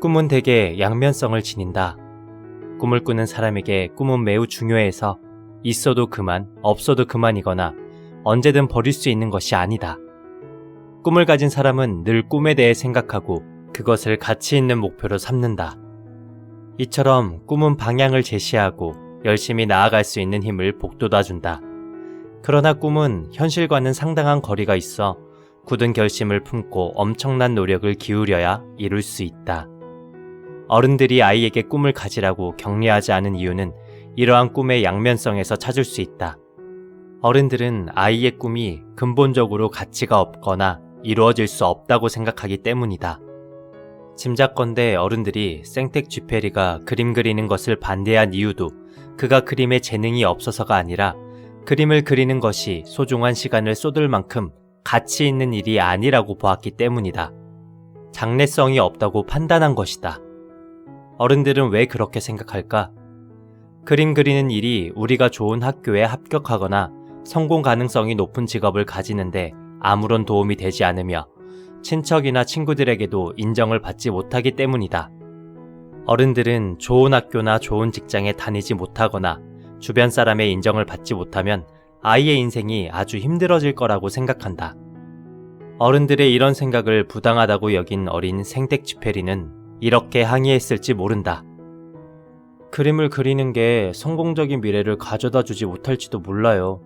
꿈은 대개 양면성을 지닌다. 꿈을 꾸는 사람에게 꿈은 매우 중요해서 있어도 그만, 없어도 그만이거나 언제든 버릴 수 있는 것이 아니다. 꿈을 가진 사람은 늘 꿈에 대해 생각하고 그것을 가치 있는 목표로 삼는다. 이처럼 꿈은 방향을 제시하고 열심히 나아갈 수 있는 힘을 복돋아준다. 그러나 꿈은 현실과는 상당한 거리가 있어 굳은 결심을 품고 엄청난 노력을 기울여야 이룰 수 있다. 어른들이 아이에게 꿈을 가지라고 격려하지 않은 이유는 이러한 꿈의 양면성에서 찾을 수 있다. 어른들은 아이의 꿈이 근본적으로 가치가 없거나 이루어질 수 없다고 생각하기 때문이다. 짐작건대 어른들이 생텍 쥐페리가 그림 그리는 것을 반대한 이유도 그가 그림에 재능이 없어서가 아니라 그림을 그리는 것이 소중한 시간을 쏟을 만큼 가치 있는 일이 아니라고 보았기 때문이다. 장래성이 없다고 판단한 것이다. 어른들은 왜 그렇게 생각할까? 그림 그리는 일이 우리가 좋은 학교에 합격하거나 성공 가능성이 높은 직업을 가지는데 아무런 도움이 되지 않으며 친척이나 친구들에게도 인정을 받지 못하기 때문이다. 어른들은 좋은 학교나 좋은 직장에 다니지 못하거나 주변 사람의 인정을 받지 못하면 아이의 인생이 아주 힘들어질 거라고 생각한다. 어른들의 이런 생각을 부당하다고 여긴 어린 생텍 쥐페리는 이렇게 항의했을지 모른다. 그림을 그리는 게 성공적인 미래를 가져다 주지 못할지도 몰라요.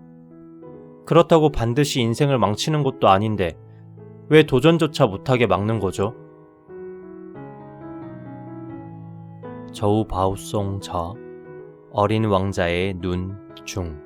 그렇다고 반드시 인생을 망치는 것도 아닌데 왜 도전조차 못하게 막는 거죠? 저우 바우송 저 어린 왕자의 눈 중